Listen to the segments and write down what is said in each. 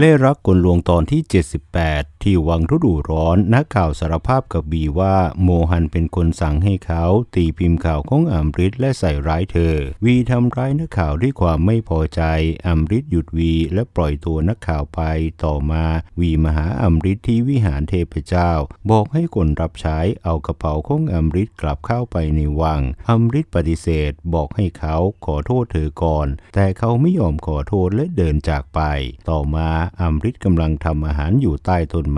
เล่รักกลลวงตอนที่ 78 ที่วังฤดูร้อน นักข่าวสารภาพกับบีว่า โมฮันเป็นคนสั่งให้เขาตีพิมพ์ข่าวของอัมริดและใส่ร้ายเธอ วีทำร้ายนักข่าวด้วยความไม่พอใจ อัมริดหยุดวีและปล่อยตัวนักข่าวไป ต่อมาวีมาหาอัมริดที่วิหารเทพเจ้า บอกให้คนรับใช้เอากระเป๋าของอัมริดกลับเข้าไปในวัง อัมริดปฏิเสธบอกให้เขาขอโทษเธอก่อน แต่เขาไม่ยอมขอโทษและเดินจากไป ต่อมาอัมริดกำลังทำอาหารอยู่ใต้ต้นไม้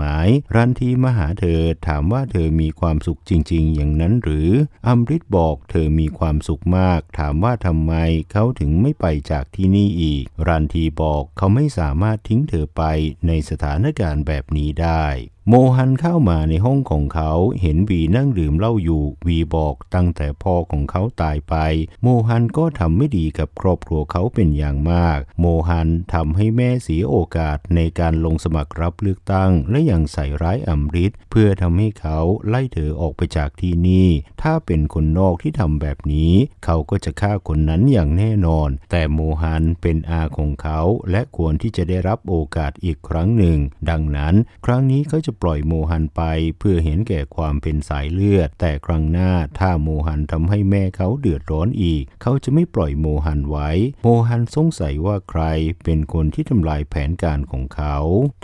รันทีมาหาเธอถามว่าเธอมีความสุขจริง ๆ อย่างนั้นหรือ อัมริตบอกเธอมีความสุขมาก ถามว่าทำไมเขาถึงไม่ไปจากที่นี่อีก รันทีบอกเขาไม่สามารถทิ้งเธอไปในสถานการณ์แบบนี้ได้โมฮันเข้ามาในห้องของเขาเห็นวีนั่งดื่มเหล้าอยู่ วีบอกตั้งแต่พ่อของเขาตายไป โมฮันก็ทำไม่ดีกับครอบครัวเขาเป็นอย่างมาก โมฮันทำให้แม่เสียโอกาสในการลงสมัครรับเลือกตั้ง และยังใส่ร้ายอัมริดเพื่อทำให้เขาไล่เธอออกไปจากที่นี่ ถ้าเป็นคนนอกที่ทำแบบนี้ เขาก็จะฆ่าคนนั้นอย่างแน่นอน แต่โมฮันเป็นอาของเขา และควรที่จะได้รับโอกาสอีกครั้งหนึ่ง ดังนั้น ครั้งนี้เขาจะปล่อยโมฮันไปเพื่อเห็นแก่ความเป็นสายเลือด แต่ครั้งหน้าถ้าโมฮันทำให้แม่เขาเดือดร้อนอีก เขาจะไม่ปล่อยโมฮันไว้ โมฮันสงสัยว่าใครเป็นคนที่ทำลายแผนการของเขา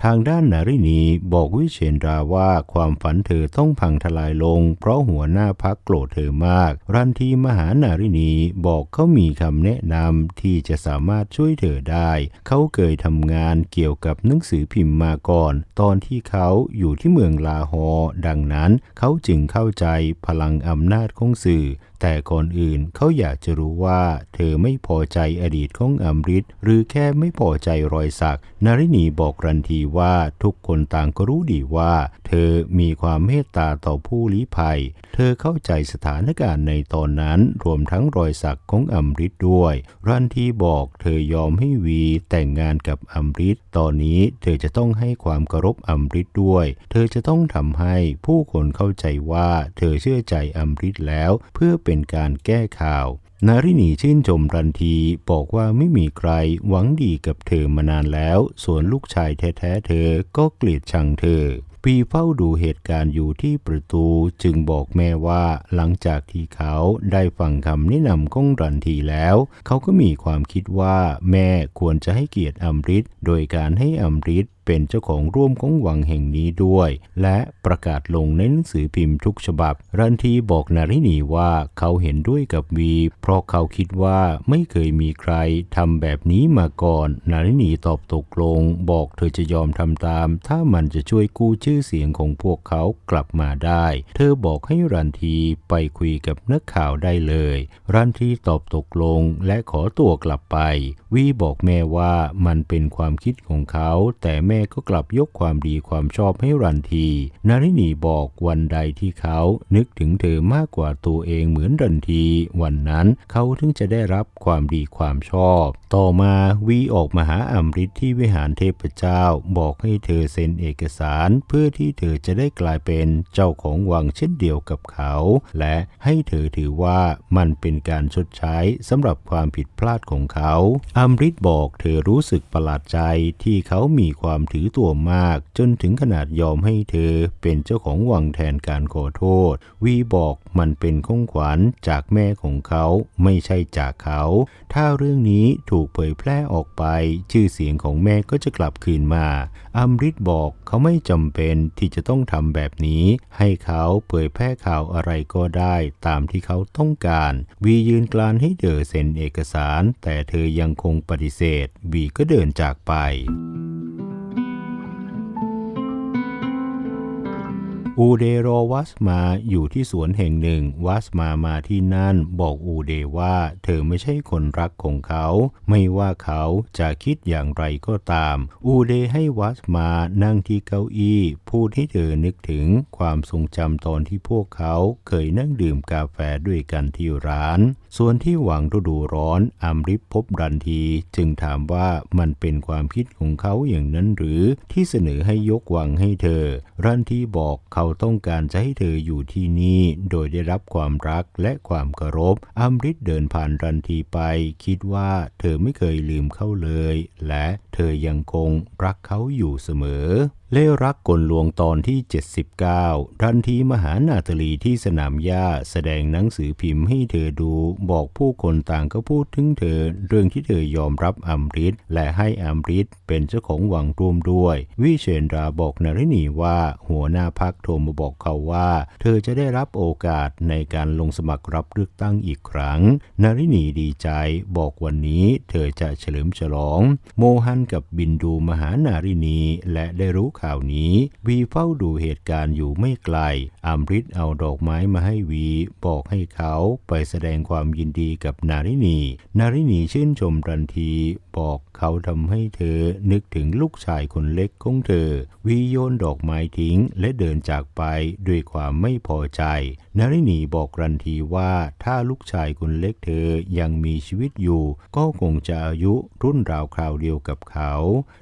ทางด้านนารินีบอกวิเชนราว่าความฝันเธอต้องพังทลายลง เพราะหัวหน้าพักโกรธเธอมาก รันทีมหานารินีบอกเขามีคำแนะนำที่จะสามารถช่วยเธอได้ เขาเคยทำงานเกี่ยวกับหนังสือพิมพ์มาก่อน ตอนที่เขาอยู่ที่เมืองลาฮอร์ดังนั้นเขาจึงเข้าใจพลังอำนาจของสื่อแต่ก่อนอื่นเขาอยากจะรู้ว่า เธอไม่พอใจอดีตของอัมริดหรือแค่ไม่พอใจรอยสัก นารินีบอกรันทีว่าทุกคนต่างก็รู้ดีว่า เธอมีความเมตตาต่อผู้ลี้ภัย เธอเข้าใจสถานการณ์ในตอนนั้นรวมทั้งรอยสักของอัมริดด้วย รันทีบอกเธอยอมให้วีแต่งงานกับอัมริดตอนนี้เธอจะต้องให้ความเคารพอัมริดด้วย เธอจะต้องทำให้ผู้คนเข้าใจว่า เธอเชื่อใจอัมริดแล้ว เพื่อเป็นการแก้ข่าว นารินีชื่นชมรันทีบอกว่าไม่มีใครหวังดีกับเธอมานานแล้ว ส่วนลูกชายแท้ๆเธอก็เกลียดชังเธอปีเฝ้าดูเหตุการณ์อยู่ที่ประตูจึงบอกแม่ว่าหลังจากที่เขาได้ฟังคำแนะนำของรันทีแล้ว เขาก็มีความคิดว่าแม่ควรจะให้เกียรติอัมริดโดยการให้อัมริด เป็นเจ้าของร่วมของวังแห่งนี้ด้วย และประกาศลงในหนังสือพิมพ์ทุกฉบับ รันทีบอกนารินีว่าเขาเห็นด้วยกับวี เพราะเขาคิดว่าไม่เคยมีใครทำแบบนี้มาก่อน นารินีตอบตกลง บอกเธอจะยอมทำตาม ถ้ามันจะช่วยกู้ชื่อเสียงของพวกเขากลับมาได้ เธอบอกให้รันทีไปคุยกับนักข่าวได้เลย รันทีตอบตกลงและขอตัวกลับไป วีบอกแม่ว่ามันเป็นความคิดของเขา แต่แม่ก็กลับยกความดีความชอบให้รันที นารินีบอกวันใดที่เขานึกถึงเธอมากกว่าตัวเองเหมือนรันที วันนั้นเขาถึงจะได้รับความดีความชอบ ต่อมาวีออกมาหาอัมริดที่วิหารเทพเจ้า บอกให้เธอเซ็นเอกสารเพื่อที่เธอจะได้กลายเป็นเจ้าของวังเช่นเดียวกับเขา และให้เธอถือว่ามันเป็นการชดใช้สำหรับความผิดพลาดของเขาอัมริดบอกเธอรู้สึกประหลาดใจที่เขามีความถือตัวมาก จนถึงขนาดยอมให้เธอเป็นเจ้าของวังแทนการขอโทษ วีบอกมันเป็นของขวัญจากแม่ของเขาไม่ใช่จากเขา ถ้าเรื่องนี้ถูกเผยแพร่ออกไป ชื่อเสียงของแม่ก็จะกลับคืนมา อัมริดบอกเขาไม่จำเป็นที่จะต้องทำแบบนี้ ให้เขาเผยแพร่ข่าวอะไรก็ได้ตามที่เขาต้องการ วียืนกลานให้เธอเซ็นเอกสาร แต่เธอยังคงปฏิเสธ วีก็เดินจากไป อูเดรอวัสมาอยู่ที่สวนแห่งหนึ่ง วัสมามาที่นั่น บอกอูเดว่า เธอไม่ใช่คนรักของเขา ไม่ว่าเขาจะคิดอย่างไรก็ตาม อูเดให้วัสมานั่งที่เก้าอี้ พูดให้เธอนึกถึงความทรงจำตอนที่พวกเขาเคยนั่งดื่มกาแฟด้วยกันที่ร้านส่วนที่หวังฤดูร้อนอัมริพบรันทีจึงถามว่ามันเป็นความคิดของเขาอย่างนั้นหรือที่เสนอให้ยกวังให้เธอ รันทีบอกเขาต้องการจะให้เธออยู่ที่นี่โดยได้รับความรักและความเคารพอัมริเดินผ่านรันทีไปคิดว่าเธอไม่เคยลืมเขาเลย และเธอยังคงรักเขาอยู่เสมอเล่รักกลลวงตอนที่ 79รันทีมหานาตลีที่สนามหญ้าแสดงหนังสือพิมพ์ให้เธอดู บอกผู้คนต่างก็พูดถึงเธอ เรื่องที่เธอยอมรับอัมริดและให้อัมริดเป็นเจ้าของวังร่วมด้วย วิเชนราบอกนรินีว่าหัวหน้าพักโทรมาบอกเขาว่า เธอจะได้รับโอกาสในการลงสมัครรับเลือกตั้งอีกครั้งนรินีดีใจบอกวันนี้เธอจะเฉลิมฉลอง โมฮันกับบินดูมหานารินีและได้รู้ข่าวนี้ วีเฝ้าดูเหตุการณ์อยู่ไม่ไกลอัมริดเอาดอกไม้มาให้วีบอกให้เขาไปแสดงความยินดีกับนารินี นารินีชื่นชมทันที บอกเขาทำให้เธอนึกถึงลูกชายคนเล็กของเธอ วีโยนดอกไม้ทิ้งและเดินจากไปด้วยความไม่พอใจนารินีบอกรันทีว่าถ้าลูกชายคนเล็กเธอยังมีชีวิตอยู่ ก็คงจะอายุรุ่นราวคราวเดียวกับเขา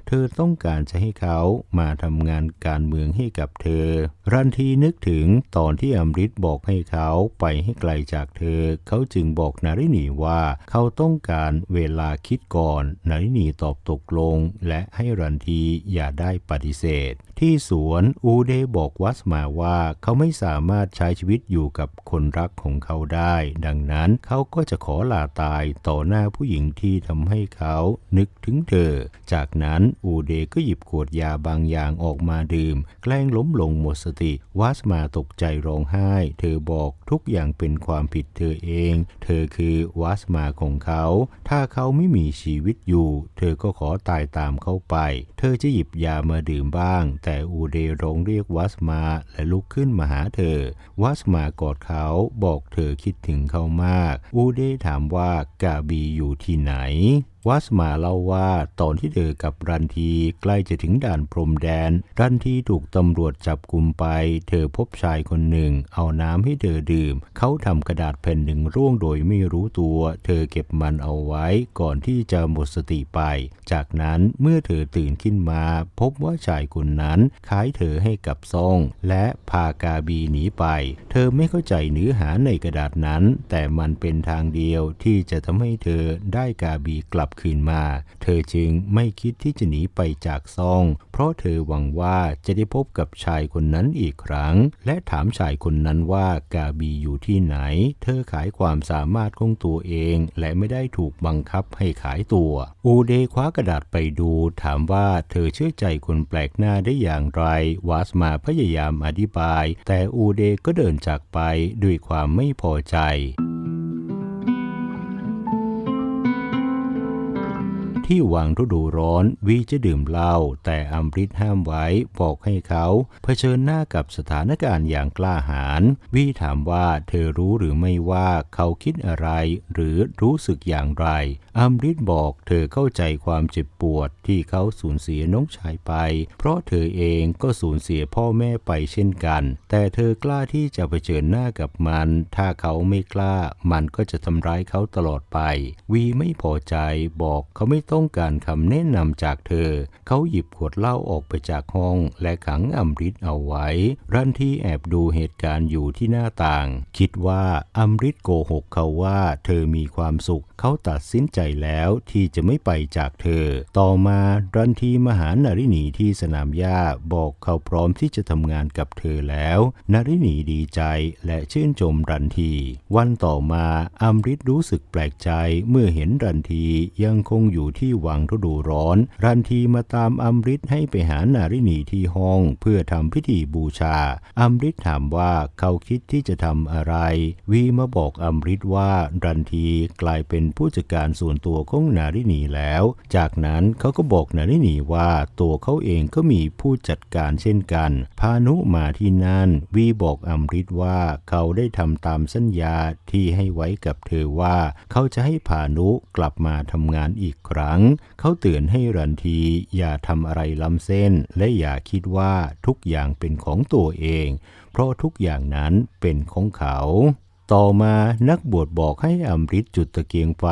เธอต้องการจะให้เขามาทำงานการเมืองให้กับเธอ รันทีนึกถึงตอนที่อมริตบอกให้เขาไปให้ไกลจากเธอ เขาจึงบอกนารินีว่าเขาต้องการเวลาคิดก่อนนรินีตอบตกลงและให้รันทีอย่าได้ปฏิเสธ ที่สวนอูเดบอกวัสมาว่าเขาไม่สามารถใช้ชีวิตอยู่กับคนรักของเขาได้ ดังนั้นเขาก็จะขอลาตายต่อหน้าผู้หญิงที่ทำให้เขานึกถึงเธอ จากนั้นอูเดก็หยิบขวดยาบางอย่างออกมาดื่ม แกล้งล้มลงหมดสติ วัสมาตกใจร้องไห้ เธอบอกทุกอย่างเป็นความผิดเธอเอง เธอคือวัสมาของเขา ถ้าเขาไม่มีชีวิตอยู่ เธอก็ขอตายตามเขาไป เธอจะหยิบยามาดื่มบ้างแต่อูเดร้องเรียกวัสมาและลุกขึ้นมาหาเธอ วัสมากอดเขาบอกเธอคิดถึงเขามาก อูเดถามว่ากาบีอยู่ที่ไหน วัสมาเล่าว่าตอนที่เธอกับรันทีใกล้จะถึงด่านพรมแดน รันทีถูกตำรวจจับกุมไป เธอพบชายคนหนึ่ง เอาน้ำให้เธอดื่ม เขาทำกระดาษแผ่นหนึ่งร่วงโดยไม่รู้ตัว เธอเก็บมันเอาไว้ก่อนที่จะหมดสติไป จากนั้นเมื่อเธอตื่นขึ้นมา พบว่าชายคนนั้นขายเธอให้กับซองและพากาบีหนีไป เธอไม่เข้าใจเนื้อหาในกระดาษนั้น แต่มันเป็นทางเดียวที่จะทำให้เธอได้กาบีกลับคืนมา เธอจึงไม่คิดที่จะหนีไปจากซอง เพราะเธอหวังว่าจะได้พบกับชายคนนั้นอีกครั้ง และถามชายคนนั้นว่ากาบีอยู่ที่ไหน เธอขายความสามารถของตัวเอง และไม่ได้ถูกบังคับให้ขายตัว อูเดคว้ากระดาษไปดู ถามว่าเธอเชื่อใจคนแปลกหน้าได้อย่างไร วาสมาพยายามอธิบาย แต่อูเดก็เดินจากไปด้วยความไม่พอใจ ที่วังฤดูร้อนวีจะดื่มเหล้าแต่อัมริดห้ามไว้บอกให้เขาเผชิญหน้ากับสถานการณ์อย่างกล้าหาญวีถามว่าเธอรู้หรือไม่ว่าเขาคิดอะไรหรือรู้สึกอย่างไร อัมริดบอกเธอเข้าใจความเจ็บปวดที่เขาสูญเสียน้องชายไป เพราะเธอเองก็สูญเสียพ่อแม่ไปเช่นกัน แต่เธอกล้าที่จะเผชิญหน้ากับมัน ถ้าเขาไม่กล้ามันก็จะทำร้ายเขาตลอดไป วีไม่พอใจบอกเขาไม่ต้ต้องการคำแนะนำจากเธอ เขาหยิบขวดเหล้าออกไปจากห้องและขังอัมริดเอาไว้ รันที่แอบดูเหตุการณ์อยู่ที่หน้าต่าง คิดว่าอัมริดโกหกเขาว่าเธอมีความสุข เขาตัดสินใจแล้วที่จะไม่ไปจากเธอ ต่อมารันทีมหานารินีที่สนามหญ้าบอกเขาพร้อมที่จะทำงานกับเธอแล้วนารินีดีใจและชื่นชมรันที วันต่อมาอัมริดรู้สึกแปลกใจเมื่อเห็นรันทียังคงอยู่ที่วังฤดูร้อน รันทีมาตามอัมริดให้ไปหานารินีที่ห้อง เพื่อทำพิธีบูชา อัมริดถามว่าเขาคิดที่จะทำอะไร วีมาบอกอัมริดว่ารันทีกลายเป็นผู้จัดการส่วนตัวของนารินีแล้ว จากนั้นเขาก็บอกนารินีว่าตัวเขาเองก็มีผู้จัดการเช่นกัน พานุมาที่นั่น วีบอกอัมริดว่าเขาได้ทำตามสัญญาที่ให้ไว้กับเธอว่า เขาจะให้พานุกลับมาทำงานอีกครั้งเขาเตือนให้รันทีอย่าทำอะไรล้ำเส้น และอย่าคิดว่าทุกอย่างเป็นของตัวเอง เพราะทุกอย่างนั้นเป็นของเขา ต่อมานักบวชบอกให้อมฤตจุดตะเกียงไฟ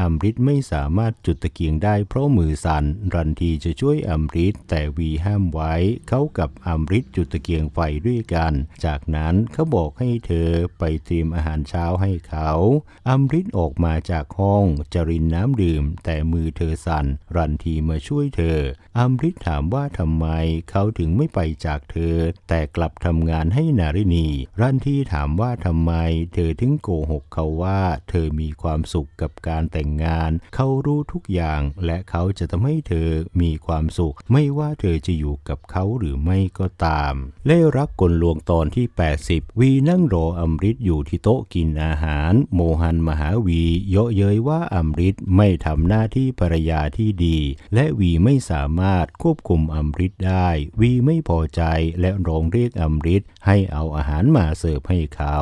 อมฤตไม่สามารถจุดตะเกียงได้เพราะมือสั่น รันทีจะช่วยอมฤตแต่วีห้ามไว้ เขากับอมฤตจุดตะเกียงไฟด้วยกัน จากนั้นเขาบอกให้เธอไปเตรียมอาหารเช้าให้เขาอมฤตออกมาจากห้องจะรินน้ำดื่ม แต่มือเธอสั่น รันทีมาช่วยเธออมฤตถามว่าทำไมเขาถึงไม่ไปจากเธอ แต่กลับทำงานให้นารินี รันทีถามว่าทำไมเธอถึงโกหกเขาว่า เธอมีความสุขกับการแต่งงาน เขารู้ทุกอย่างและเขาจะทำให้เธอมีความสุข ไม่ว่าเธอจะอยู่กับเขาหรือไม่ก็ตามเล่รักกลลวงตอนที่ 80 วีนั่งรออมฤตอยู่ที่โต๊ะกินอาหาร โมหันมหาวีเยาะเย้ยว่าอมฤตไม่ทำหน้าที่ภรรยาที่ดี และวีไม่สามารถควบคุมอมฤตได้ วีไม่พอใจและร้องเรียกอมฤตให้เอาอาหารมาเสิร์ฟให้เขา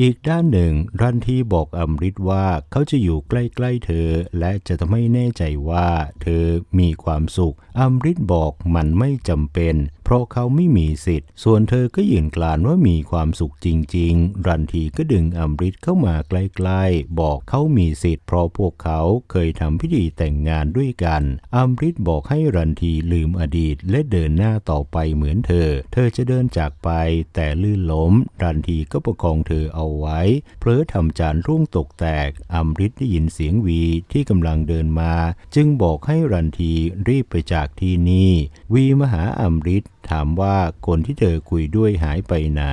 อีกด้านหนึ่งรันทีบอกอมริตว่าเขาจะอยู่ใกล้ๆเธอ และจะทำให้แน่ใจว่าเธอมีความสุขอมริตบอกมันไม่จำเป็น เพราะเขาไม่มีสิทธิ์ ส่วนเธอก็ยืนกลานว่ามีความสุขจริง ๆ รันทีก็ดึงอมฤตเข้ามาใกล้ๆ บอกเขามีสิทธิ์เพราะพวกเขาเคยทำพิธีแต่งงานด้วยกันอมฤตบอกให้รันทีลืมอดีตและเดินหน้าต่อไปเหมือนเธอ เธอจะเดินจากไปแต่ลื่นล้ม รันทีก็ประคองเธอเอาไว้ เพลอทำจานร่วงตกแตกอมฤตได้ยินเสียงวีที่กำลังเดินมา จึงบอกให้รันทีรีบไปจากที่นี่ วีมาหาอมฤต ถามว่าคนที่เธอคุยด้วยหายไปไหน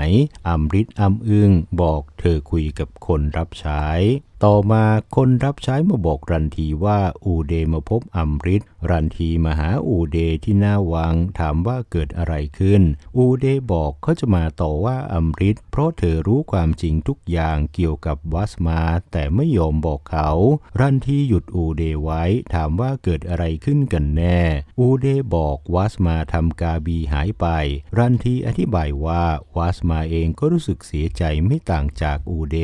อมฤตอำอึ้งบอกเธอคุยกับคนรับใช้ ต่อมาคนรับใช้มาบอกรันทีว่าอูเดมาพบอมฤตรันทีมาหาอูเดที่หน้าวังถามว่าเกิดอะไรขึ้น อูเดบอกเขาจะมาต่อว่าอมฤตเพราะเธอรู้ความจริงทุกอย่างเกี่ยวกับวัสมา แต่ไม่ยอมบอกเขา รันทีหยุดอูเดไว้ถามว่าเกิดอะไรขึ้นกันแน่ อูเดบอกวัสมาทำกาบีหายไป รันทีอธิบายว่าวัสมาเองก็รู้สึกเสียใจไม่ต่างจากอูเด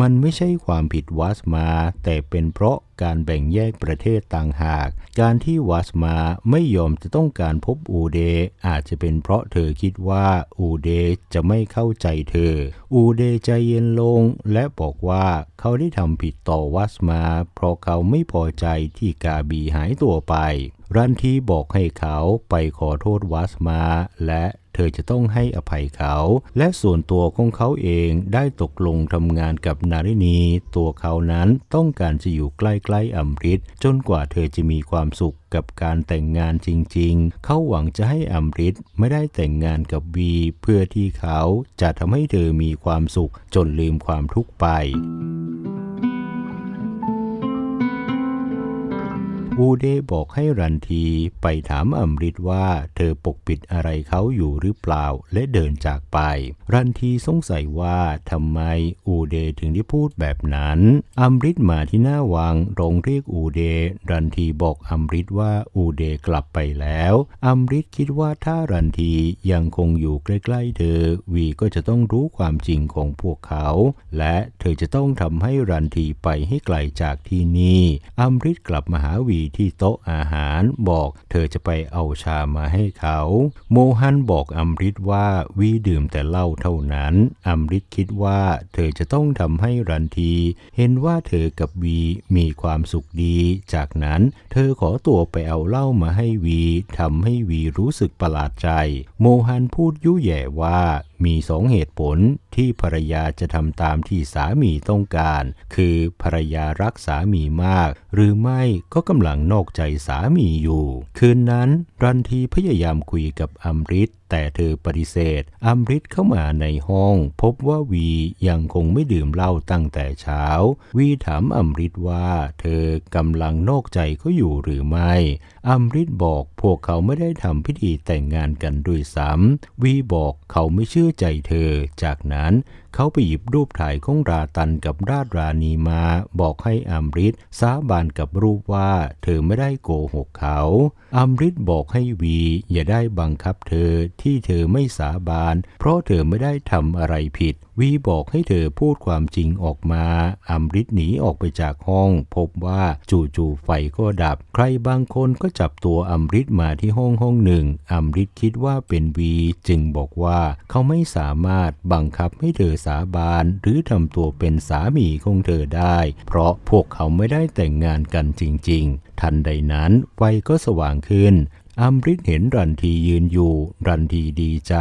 มันไม่ใช่ความผิดวัสมา แต่เป็นเพราะการแบ่งแยกประเทศต่างหาก การที่วัสมาไม่ยอมจะต้องการพบอูเด อาจจะเป็นเพราะเธอคิดว่าอูเดจะไม่เข้าใจเธอ อูเดใจเย็นลงและบอกว่าเขาได้ทำผิดต่อวัสมา เพราะเขาไม่พอใจที่กาบีหายตัวไป รันทีบอกให้เขาไปขอโทษวัสมาและ เธอจะต้องให้อภัยเขา และส่วนตัวของเขาเองได้ตกลงทำงานกับนารินี ตัวเขานั้นต้องการจะอยู่ใกล้ๆอมฤตจนกว่าเธอจะมีความสุขกับการแต่งงานจริงๆ เขาหวังจะให้อมฤตไม่ได้แต่งงานกับวี เพื่อที่เขาจะทำให้เธอมีความสุขจนลืมความทุกข์ไป อูเดบอกให้รันทีไปถามอมฤตว่าเธอปกปิดอะไรเขาอยู่หรือเปล่าและเดินจากไป รันทีสงสัยว่าทำไมอูเดถึงได้พูดแบบนั้นอมฤตมาที่หน้าวังร้องเรียกอูเด รันทีบอกอมฤตว่าอูเดกลับไปแล้วอมฤตคิดว่าถ้ารันทียังคงอยู่ใกล้ๆเธอ วีก็จะต้องรู้ความจริงของพวกเขา และเธอจะต้องทำให้รันทีไปให้ไกลจากที่นี่อมฤตกลับมาหาวีที่โต๊ะอาหารบอกเธอจะไปเอาชามาให้เขา โมฮันบอกอัมฤตว่าวีดื่มแต่เหล้าเท่านั้นอัมฤตคิดว่าเธอจะต้องทำให้รันที เห็นว่าเธอกับวีมีความสุขดี จากนั้นเธอขอตัวไปเอาเหล้ามาให้วีทำให้วีรู้สึกประหลาดใจ โมฮันพูดยุแย่ว่ามีสองเหตุผลที่ภรรยาจะทำตามที่สามีต้องการ คือภรรยารักสามีมาก หรือไม่ก็กำลังนอกใจสามีอยู่ คืนนั้น รันทีพยายามคุยกับอัมริตแต่เธอปฏิเสธ อัมริตเข้ามาในห้อง พบว่าวียังคงไม่ดื่มเหล้าตั้งแต่เช้า วีถามอัมริตว่า เธอกำลังนอกใจเขาอยู่หรือไม่ อัมริตบอกพวกเขาไม่ได้ทำพิธีแต่งงานกันด้วยซ้ำวีบอกเขาไม่เชื่อใจเธอ จากนั้น เขาไปหยิบรูปถ่ายของราตันกับราชราณีมา บอกให้อัมริตสาบานกับรูปว่าเธอไม่ได้โกหกเขา อัมริตบอกให้วีอย่าได้บังคับเธอที่เธอไม่สาบาน เพราะเธอไม่ได้ทำอะไรผิด วีบอกให้เธอพูดความจริงออกมา อัมริตหนีออกไปจากห้อง พบว่าจู่ๆไฟก็ดับ ใครบางคนก็จับตัวอัมริตมาที่ห้องห้องหนึ่งอัมริตคิดว่าเป็นวี จึงบอกว่าเขาไม่สามารถบังคับให้เธอสาบานหรือทำตัวเป็นสามีของเธอได้ เพราะพวกเขาไม่ได้แต่งงานกันจริง ๆ ทันใดนั้นไฟก็สว่างขึ้นอัมริดเห็นรันทียืนอยู่ รันทีดีใจ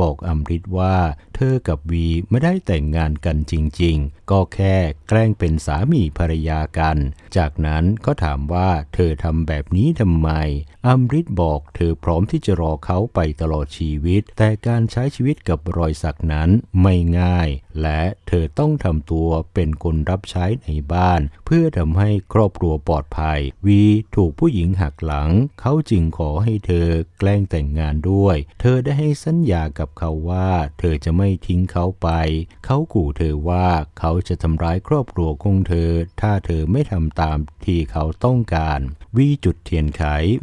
บอกอัมริดว่า เธอกับวีไม่ได้แต่งงานกันจริง ๆ ก็แค่แกล้งเป็นสามีภรรยากัน จากนั้นก็ถามว่าเธอทำแบบนี้ทำไมอัมริดบอกเธอพร้อมที่จะรอเขาไปตลอดชีวิต แต่การใช้ชีวิตกับรอยสักนั้นไม่ง่าย และเธอต้องทำตัวเป็นคนรับใช้ในบ้าน เพื่อทำให้ครอบครัวปลอดภัย วีถูกผู้หญิงหักหลัง เขาจึงขอให้เธอแกล้งแต่งงานด้วย เธอได้ให้สัญญากับเขาว่า เธอจะไม่ทิ้งเขาไป เขาขู่เธอว่าเขาจะทำร้ายครอบครัวของเธอ ถ้าเธอไม่ทำตามที่เขาต้องการ วีจุดเทียนไข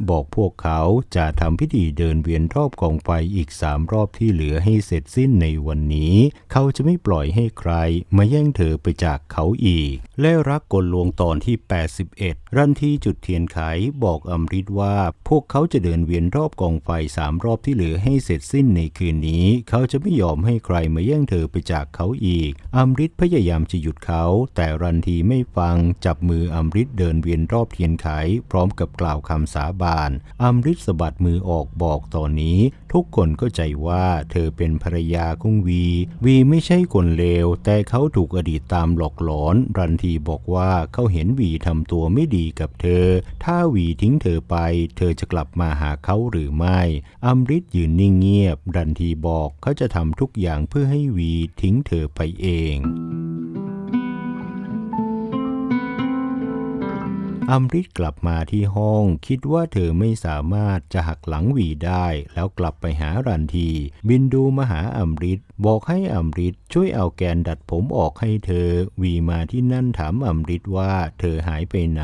บอกพวกเขาจะทำพิธีเดินเวียนรอบกองไฟอีกสามรอบที่เหลือให้เสร็จสิ้นในวันนี้ เขาจะไม่ปล่อยให้ใครมาแย่งเธอไปจากเขาอีก และรักกลลวงตอนที่ 81 รันทีจุดเทียนไขบอกอมริดว่า พวกเขาจะเดินเวียนรอบกองไฟสามรอบที่เหลือให้เสร็จสิ้นในคืนนี้ เขาจะไม่ยอมให้ใครมาแย่งเธอไปจากเขาอีกอมริดพยายามจะหยุดเขา แต่รันทีไม่ฟังจับมืออมริดเดินเวียนรอบเทียนไขพร้อมกับกล่าวคำสาบานอมริสบัดมือออกบอกตอนนี้ ทุกคนก็ใจว่าเธอเป็นภรรยาของวี วีไม่ใช่คนเลว แต่เขาถูกอดีตตามหลอกหลอน รันทีบอกว่าเขาเห็นวีทำตัวไม่ดีกับเธอ ถ้าวีทิ้งเธอไป เธอจะกลับมาหาเขาหรือไม่อมริดยืนนิ่งเงียบ รันทีบอกเขาจะทำทุกอย่างเพื่อให้วีทิ้งเธอไปเอง อัมริดกลับมาที่ห้องคิดว่าเธอไม่สามารถจะหักหลังวีได้ แล้วกลับไปหารันที บินดูมาหาอัมริดบอกให้อัมริดช่วยเอาแกนดัดผมออกให้เธอ วีมาที่นั่นถามอัมริดว่าเธอหายไปไหน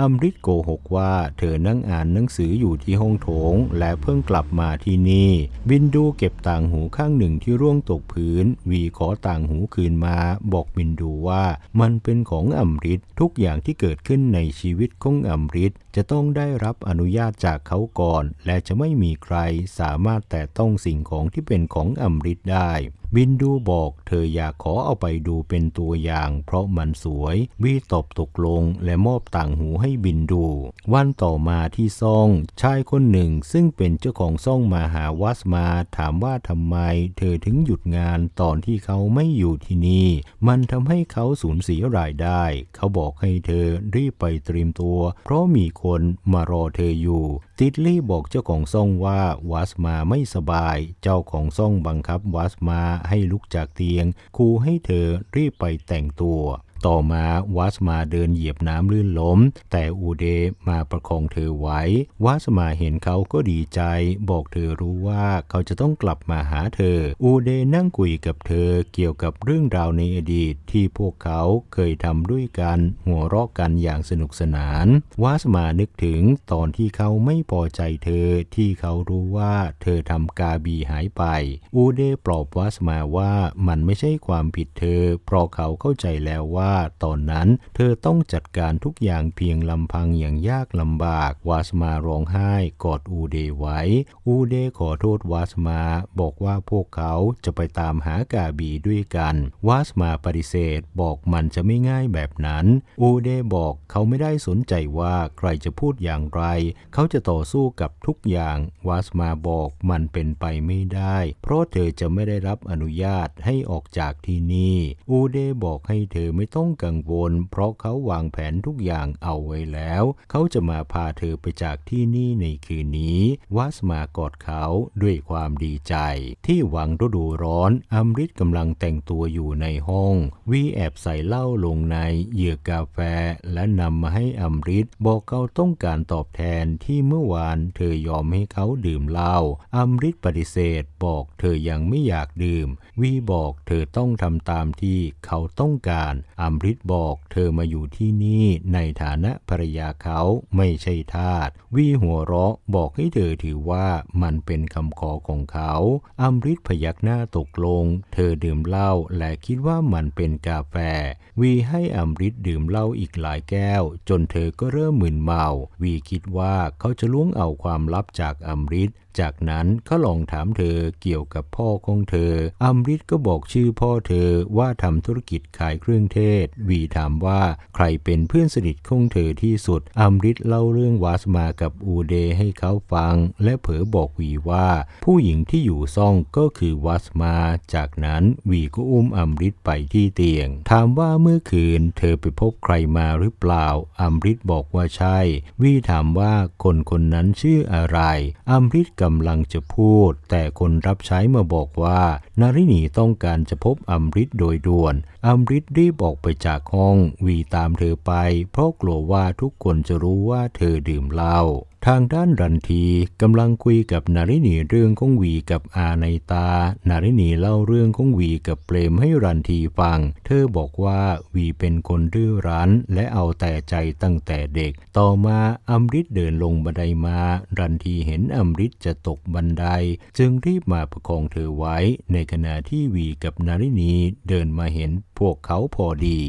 อัมริดโกหกว่าเธอนั่งอ่านหนังสืออยู่ที่ห้องโถง และเพิ่งกลับมาที่นี่ บินดูเก็บต่างหูข้างหนึ่งที่ร่วงตกพื้น วีขอต่างหูคืนมา บอกบินดูว่ามันเป็นของอัมริดทุกอย่างที่เกิดขึ้นในชีวิตวิตของอัมริตจะต้องได้รับอนุญาตจากเขาก่อน และจะไม่มีใครสามารถแตะต้องสิ่งของที่เป็นของอัมริตได้บินดูบอกเธออยากขอเอาไปดูเป็นตัวอย่าง เพราะมันสวย วีตอบตกลงและมอบต่างหูให้บินดู วันต่อมาที่ซ่อง ชายคนหนึ่งซึ่งเป็นเจ้าของซ่องมาหาวัสมาถามว่าทำไม เธอถึงหยุดงานตอนที่เขาไม่อยู่ที่นี่ มันทำให้เขาสูญเสียรายได้ เขาบอกให้เธอรีบไปเตรียมตัว เพราะมีคนมารอเธออยู่ติดลี่บอกเจ้าของซ่องว่าวัสมาไม่สบาย เจ้าของซ่องบังคับวัสมาให้ลุกจากเตียงคูให้เธอรีบไปแต่งตัว ต่อมาวัสมาเดินเหยียบน้ำลื่นล้ม แต่อูเดมาประคองเธอไว้วัสมาเห็นเขาก็ดีใจ บอกเธอรู้ว่าเขาจะต้องกลับมาหาเธอ อูเดนั่งคุยกับเธอเกี่ยวกับเรื่องราวในอดีตที่พวกเขาเคยทำด้วยกันหัวเราะกันอย่างสนุกสนานวัสมานึกถึงตอนที่เขาไม่พอใจเธอที่เขารู้ว่าเธอทำกาบีหายไป อูเดปลอบวัสมาว่ามันไม่ใช่ความผิดเธอ เพราะเขาเข้าใจแล้วว่าตอนนั้นเธอต้องจัดการทุกอย่างเพียงลำพังอย่างยากลำบาก วาสมาร้องไห้กอดอูเดไว้ อูเดขอโทษวาสมา บอกว่าพวกเขาจะไปตามหากาบีด้วยกัน วาสมาปฏิเสธบอกมันจะไม่ง่ายแบบนั้น อูเดบอกเขาไม่ได้สนใจว่าใครจะพูดอย่างไร เขาจะต่อสู้กับทุกอย่าง วาสมาบอกมันเป็นไปไม่ได้ เพราะเธอจะไม่ได้รับอนุญาตให้ออกจากที่นี่ อูเดบอกให้เธอไม่ต้องกังวล เพราะเขาวางแผนทุกอย่างเอาไว้แล้ว เขาจะมาพาเธอไปจากที่นี่ในคืนนี้ วาสมากอดเขาด้วยความดีใจ ที่หวังฤดูร้อนอัมริดกำลังแต่งตัวอยู่ในห้อง วีแอบใส่เหล้าลงในเหยือกกาแฟ และนำมาให้อัมริดบอกเขาต้องการตอบแทนที่เมื่อวานเธอยอมให้เขาดื่มเหล้าอัมริดปฏิเสธบอกเธอยังไม่อยากดื่ม วีบอกเธอต้องทำตามที่เขาต้องการอัมริดบอกเธอมาอยู่ที่นี่ในฐานะภรรยาเขาไม่ใช่ทาสวีหัวเราะบอกให้เธอถือว่ามันเป็นคำขอของเขาอัมริดพยักหน้าตกลง เธอดื่มเหล้าและคิดว่ามันเป็นกาแฟ วีให้อัมริดดื่มเหล้าอีกหลายแก้ว จนเธอก็เริ่มมึนเมา วีคิดว่าเขาจะล้วงเอาความลับจากอัมริด จากนั้นก็ลองถามเธอเกี่ยวกับพ่อของเธอ อัมริตก็บอกชื่อพ่อเธอว่าทำธุรกิจขายเครื่องเทศ วีถามว่าใครเป็นเพื่อนสนิทของเธอที่สุด อัมริตเล่าเรื่องวาสมากับอูเดให้เขาฟัง และเผยบอกวีว่า ผู้หญิงที่อยู่ซ่องก็คือวาสมา จากนั้นวีก็อุ้มอัมริตไปที่เตียง ถามว่าเมื่อคืนเธอไปพบใครมาหรือเปล่า อัมริตบอกว่าใช่ วีถามว่าคนคนนั้นชื่ออะไร อัมริตกำลังจะพูด แต่คนรับใช้มาบอกว่า นารินีต้องการจะพบอัมริตโดยด่วน อัมริตรีบออกไปจากห้อง วีตามเธอไป เพราะกลัวว่าทุกคนจะรู้ว่าเธอดื่มเหล้า ทางด้านรันทีกำลังคุยกับนารินีเรื่องของวีกับอาในตา นารินีเล่าเรื่องของวีกับเปรมให้รันทีฟัง เธอบอกว่าวีเป็นคนดื้อรั้นและเอาแต่ใจตั้งแต่เด็ก ต่อมาอัมริตเดินลงบันไดมา รันทีเห็นอัมริตจะตกบันได จึงรีบมาประคองเธอไว้ ในขณะที่วีกับนารินีเดินมาเห็นพวกเขาพอดี